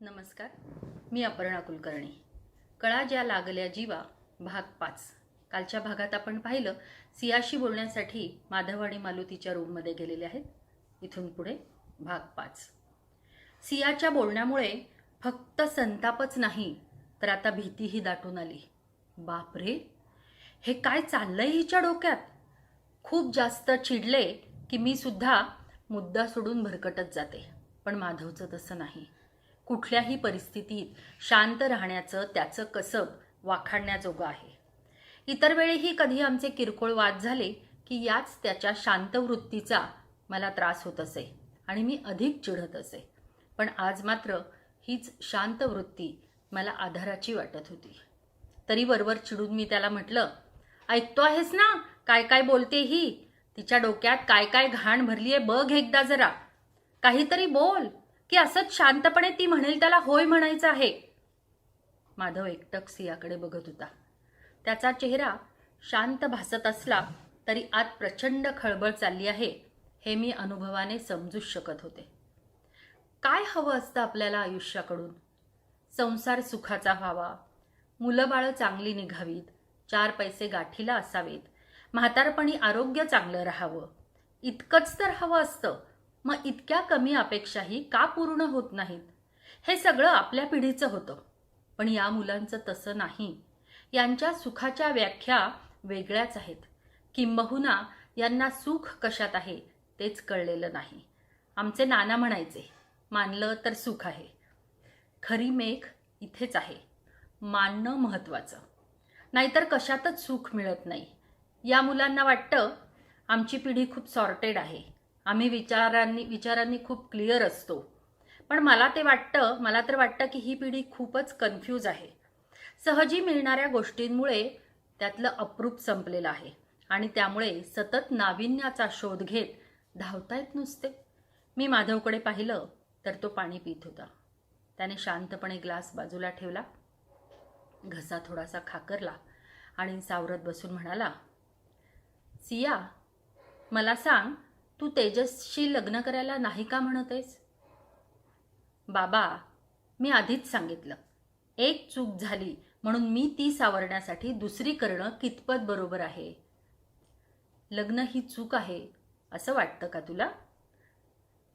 नमस्कार. मी अपर्णा कुलकर्णी. कळा ज्या लागल्या जीवा भाग पाच. कालच्या भागात आपण पाहिलं सियाशी बोलण्यासाठी माधव आणि मालुतीच्या रूममध्ये गेलेले आहेत. इथून पुढे भाग पाच. सियाच्या बोलण्यामुळे फक्त संतापच नाही तर आता भीतीही दाटून आली. बापरे! हे काय चाललंय हिच्या डोक्यात? खूप जास्त चिडले की मी सुद्धा मुद्दा सोडून भरकटत जाते. पण माधवचं तसं नाही. कुठल्याही परिस्थितीत शांत राहण्याचं त्याचं कसब वाखाणण्याजोगं आहे. इतर वेळीही कधी आमचे किरकोळ वाद झाले की याच त्याच्या शांत वृत्तीचा मला त्रास होत असे आणि मी अधिक चिढत असे. पण आज मात्र हीच शांत वृत्ती मला आधाराची वाटत होती. तरी वरवर चिडून मी त्याला म्हटलं ऐकतो आहेस ना? काय काय बोलते ही? तिच्या डोक्यात काय काय घाण भरली आहे बघ एकदा जरा. काहीतरी बोल. की असंच शांतपणे ती म्हणेल त्याला होय म्हणायचं आहे. माधव एकटक सियाकडे बघत होता. त्याचा चेहरा शांत भासत असला तरी आत प्रचंड खळबळ चालली आहे हे मी अनुभवाने समजूच शकत होते. काय हवं असतं आपल्याला आयुष्याकडून? संसार सुखाचा व्हावा. मुलं बाळं चांगली निघावीत. चार पैसे गाठीला असावेत. म्हातारपणी आरोग्य चांगलं राहावं. इतकंच तर हवं असतं. मग इतक्या कमी अपेक्षाही का पूर्ण होत नाहीत? हे सगळं आपल्या पिढीचं होतं. पण या मुलांचं तसं नाही. यांच्या सुखाच्या व्याख्या वेगळ्याच आहेत. किंबहुना यांना सुख कशात आहे तेच कळलेलं नाही. आमचे नाना म्हणायचे मानलं तर सुख आहे. खरी मेघ इथेच आहे. मानणं महत्त्वाचं. नाहीतर कशातच सुख मिळत नाही. या मुलांना वाटतं आमची पिढी खूप सॉर्टेड आहे. आम्ही विचारांनी विचारांनी खूप क्लिअर असतो. पण मला ते वाटतं मला तर वाटतं की ही पिढी खूपच कन्फ्यूज आहे. सहजी मिळणाऱ्या गोष्टींमुळे त्यातलं अप्रूप संपलेलं आहे. आणि त्यामुळे सतत नाविन्याचा शोध घेत धावतायत नुसते. मी माधवकडे पाहिलं तर तो पाणी पित होता. त्याने शांतपणे ग्लास बाजूला ठेवला. घसा थोडासा खाकरला आणि सावरत बसून म्हणाला सिया मला सांग तू तेजसशी लग्न करायला नाही का म्हणत आहेस? बाबा मी आधीच सांगितलं. एक चूक झाली म्हणून मी ती सावरण्यासाठी दुसरी करणं कितपत बरोबर आहे? लग्न ही चूक आहे असं वाटतं का तुला?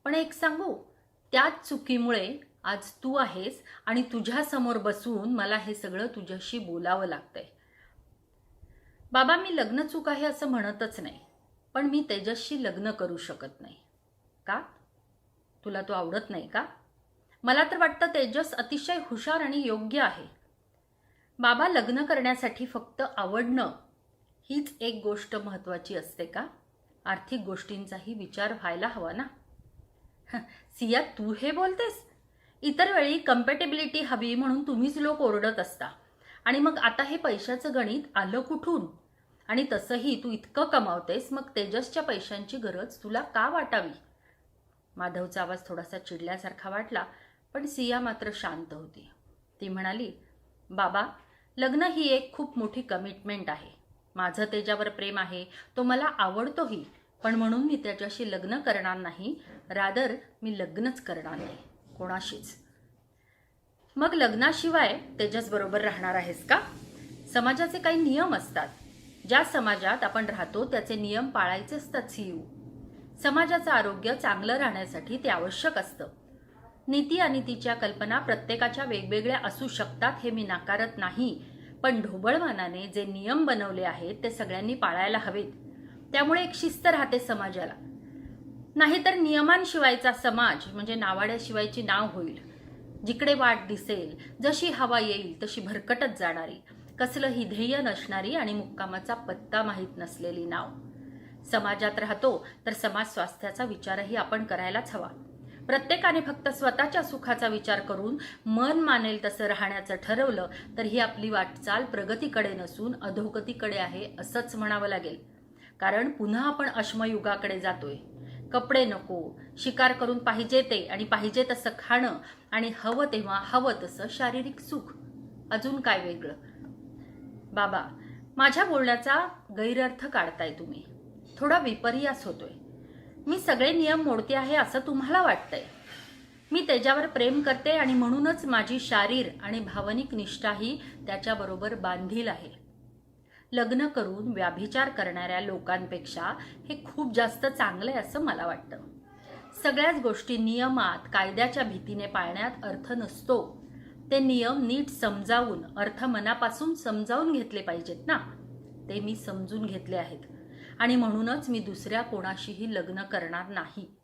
पण एक सांगू त्याच चुकीमुळे आज तू आहेस आणि तुझ्यासमोर बसून मला हे सगळं तुझ्याशी बोलावं लागतंय. बाबा मी लग्न चूक आहे असं म्हणतच नाही. पण मी तेजसशी लग्न करू शकत नाही. का? तुला तो आवडत नाही का? मला तर वाटतं तेजस अतिशय हुशार आणि योग्य आहे. बाबा लग्न करण्यासाठी फक्त आवडणं हीच एक गोष्ट महत्त्वाची असते का? आर्थिक गोष्टींचाही विचार व्हायला हवा ना? सिया तू हे बोलतेस? इतर वेळी कम्पॅटेबिलिटी हवी म्हणून तुम्हीच लोक ओरडत असता. आणि मग आता हे पैशाचं गणित आलं कुठून? आणि तसंही तू इतकं कमावतेस मग तेजसच्या पैशांची गरज तुला का वाटावी? माधवचा आवाज थोडासा चिडल्यासारखा वाटला पण सिया मात्र शांत होती. ती म्हणाली बाबा लग्न ही एक खूप मोठी कमिटमेंट आहे. माझं त्याच्यावर प्रेम आहे तो मला आवडतोही पण म्हणून मी त्याच्याशी लग्न करणार नाही रादर मी लग्नच करणार नाही कोणाशीच. मग लग्नाशिवाय तेजसबरोबर राहणार आहेस का? समाजाचे काही नियम असतात. ज्या समाजात आपण राहतो त्याचे नियम पाळायचे असतात सीयू समाजाचं आरोग्य चांगलं राहण्यासाठी ते आवश्यक असतं. नीती आणि तिच्या कल्पना प्रत्येकाच्या वेगवेगळ्या असू शकतात हे मी नाकारत नाही पण ढोबळमानाने जे नियम बनवले आहेत ते सगळ्यांनी पाळायला हवेत. त्यामुळे एक शिस्त राहते समाजाला. नाहीतर नियमांशिवायचा समाज म्हणजे नावाड्याशिवायची नाव होईल. जिकडे वाट दिसेल जशी हवा येईल तशी भरकटत जाणारी. कसलंही ध्येय नसणारी आणि मुक्कामाचा पत्ता माहीत नसलेली नाव. समाजात राहतो तर समाज स्वास्थ्याचा विचारही आपण करायलाच हवा. प्रत्येकाने फक्त स्वतःच्या सुखाचा विचार करून मन मानेल तसं राहण्याचं ठरवलं तर ही आपली वाटचाल प्रगतीकडे नसून अधोगतीकडे आहे असंच म्हणावं लागेल. कारण पुन्हा आपण अश्मयुगाकडे जातोय. कपडे नको शिकार करून पाहिजे ते आणि पाहिजे तसं खाणं आणि हवं तेव्हा हवं तसं शारीरिक सुख. अजून काय वेगळं? बाबा माझ्या बोलण्याचा गैरअर्थ काढताय तुम्ही. थोडा विपर्यास होतोय. मी सगळे नियम मोडते आहे असं तुम्हाला वाटतंय. मी त्याच्यावर प्रेम करते आणि म्हणूनच माझी शारीर आणि भावनिक निष्ठाही त्याच्याबरोबर बांधील आहे. लग्न करून व्याभिचार करणाऱ्या लोकांपेक्षा हे खूप जास्त चांगलं आहे असं मला वाटतं. सगळ्याच गोष्टी नियमात कायद्याच्या भीतीने पाळण्यात अर्थ नसतो. ते नियम नीट समजावून अर्थ मनापासून समजावून घेतले पाहिजेत ना? ते मी समजून घेतले आहेत. आणि म्हणूनच मी दुसऱ्या कोणाशीही लग्न करणार नाही.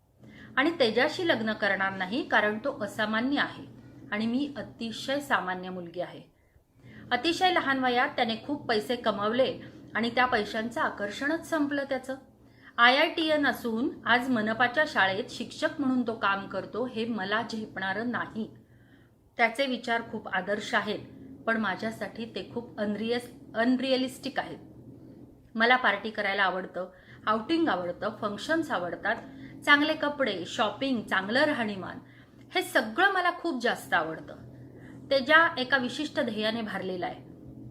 आणि त्याच्याशी लग्न करणार नाही कारण तो असामान्य आहे. आणि मी अतिशय सामान्य मुलगी आहे. अतिशय लहान वयात त्याने खूप पैसे कमावले आणि त्या पैशांचं आकर्षणच संपलं त्याचं. आय आय टी एन असून आज मनपाच्या शाळेत शिक्षक म्हणून तो काम करतो हे मला झेपणारं नाही. त्याचे विचार खूप आदर्श आहेत पण माझ्यासाठी ते खूप अनरियस अनरिअलिस्टिक आहेत. मला पार्टी करायला आवडतं आउटिंग आवडतं फंक्शन्स आवडतात चांगले कपडे शॉपिंग चांगलं राहणीमान हे सगळं मला खूप जास्त आवडतं. ते ज्या एका विशिष्ट ध्येयाने भारलेलं आहे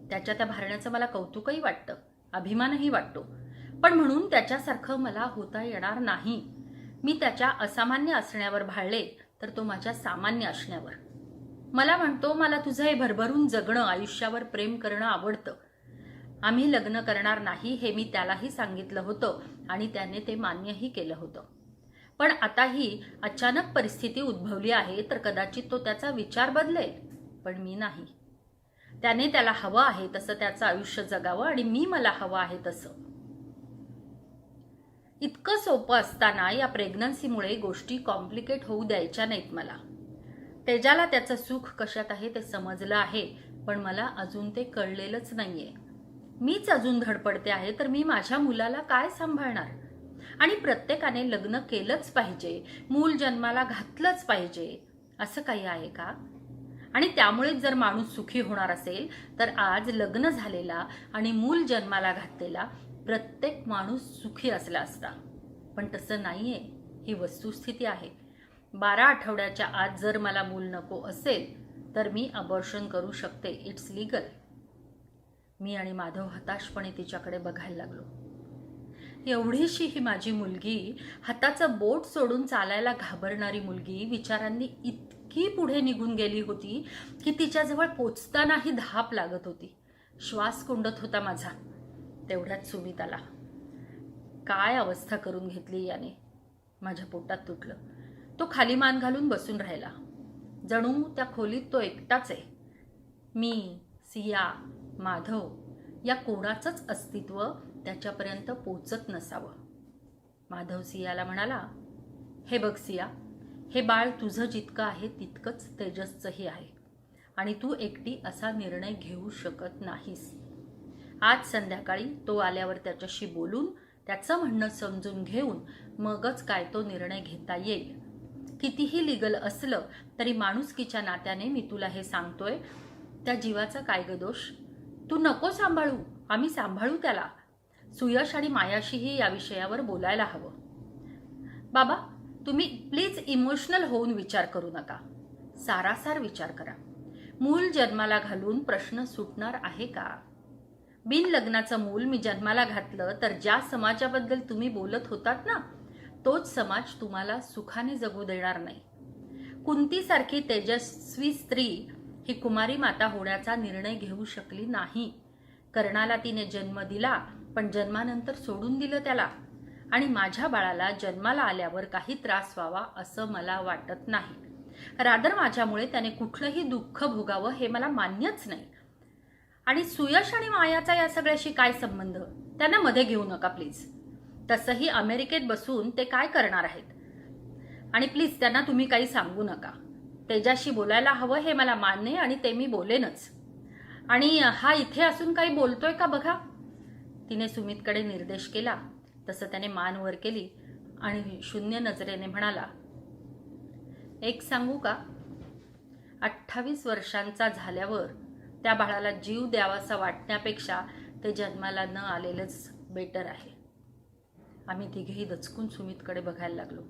त्याच्या त्या भारण्याचं मला कौतुकही वाटतं अभिमानही वाटतो. पण म्हणून त्याच्यासारखं मला होता येणार नाही. मी त्याच्या असामान्य असण्यावर भाळले तर तो माझ्या सामान्य असण्यावर. मला म्हणतो मला तुझं हे भरभरून जगणं आयुष्यावर प्रेम करणं आवडतं. आम्ही लग्न करणार नाही हे मी त्यालाही सांगितलं होतं आणि त्याने ते मान्यही केलं होतं. पण आता ही अचानक परिस्थिती उद्भवली आहे तर कदाचित तो त्याचा विचार बदलेल पण मी नाही. त्याने त्याला हवं आहे तसं त्याचं आयुष्य जगावं आणि मी मला हवं आहे तसं. इतकं सोपं असताना या प्रेग्नन्सीमुळे गोष्टी कॉम्प्लिकेट होऊ द्यायच्या नाहीत मला. तेजाला त्याचं सुख कशात आहे ते समजलं आहे पण मला अजून ते कळलेलंच नाहीये. मीच अजून धडपडते आहे तर मी माझ्या मुलाला काय सांभाळणार? आणि प्रत्येकाने लग्न केलंच पाहिजे मूल जन्माला घातलंच पाहिजे असं काही आहे का? आणि त्यामुळेच जर माणूस सुखी होणार असेल तर आज लग्न झालेला आणि मूल जन्माला घातलेला प्रत्येक माणूस सुखी असला असता. पण तसं नाहीये ही वस्तुस्थिती आहे. बारा आठवड्याच्या आत जर मला मूल नको असेल तर मी अबॉर्शन करू शकते. इट्स लिगल मी आणि माधव हताशपणे तिच्याकडे बघायला लागलो. एवढीशी ही माझी मुलगी हाताचं बोट सोडून चालायला घाबरणारी मुलगी विचारांनी इतकी पुढे निघून गेली होती की तिच्याजवळ पोचतानाही धाप लागत होती. श्वास कोंडत होता माझा. तेवढ्यात सुमित आला काय अवस्था करून घेतली याने? माझ्या पोटात तुटलं. तो खाली मान घालून बसून राहिला. जणू त्या खोलीत तो एकटाच आहे. मी सिया माधव या कोणाचंच अस्तित्व त्याच्यापर्यंत पोचत नसावं. माधव सियाला म्हणाला हे बघ सिया हे बाळ तुझं जितकं आहे तितकंच तेजसचंही आहे आणि तू एकटी असा निर्णय घेऊ शकत नाहीस. आज संध्याकाळी तो आल्यावर त्याच्याशी बोलून त्याचं म्हणणं समजून घेऊन मगच काय तो निर्णय घेता येईल. कितीही लिगल असलं तरी माणुसकीच्या नात्याने मी तुला हे सांगतोय त्या जीवाचा काय ग दोष? तू नको सांभाळू आम्ही सांभाळू त्याला. सुयश आणि मायाशीही या विषयावर बोलायला हवं. बाबा तुम्ही प्लीज इमोशनल होऊन विचार करू नका. सारासार विचार करा. मूल जन्माला घालून प्रश्न सुटणार आहे का? बिन लग्नाचं मूल मी जन्माला घातलं तर ज्या समाजाबद्दल तुम्ही बोलत होतात ना तोच समाज तुम्हाला सुखाने जगू देणार नाही. कुंतीसारखी तेजस्वी स्त्री ही कुमारी माता होण्याचा निर्णय घेऊ शकली नाही. कर्णाला तिने जन्म दिला पण जन्मानंतर सोडून दिलं त्याला. आणि माझ्या बाळाला जन्माला आल्यावर काही त्रास व्हावा असं मला वाटत नाही. रादर माझ्यामुळे त्याने कुठलंही दुःख भोगावं हे मला मान्यच नाही. आणि सुयश आणि मायाचा या सगळ्याशी काय संबंध? त्यांना मध्ये घेऊ नका प्लीज. तसंही अमेरिकेत बसून ते काय करणार आहेत? आणि प्लीज त्यांना तुम्ही काही सांगू नका. तेजाशी बोलायला हवं हे मला मान्य आहे आणि ते मी बोलेनच. आणि हा इथे असून काही बोलतोय का बघा? तिने सुमितकडे निर्देश केला. तसं त्याने मान वर केली आणि शून्य नजरेने म्हणाला एक सांगू का? अठ्ठावीस वर्षांचा झाल्यावर त्या बाळाला जीव द्यावासा वाटण्यापेक्षा ते जन्माला न आलेलंच बेटर आहे. आम्ही तिघेही दचकून सुमितकडे बघायला लागलो.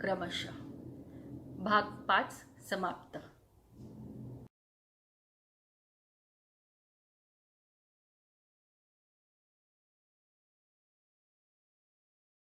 क्रमशः. भाग पाच समाप्त.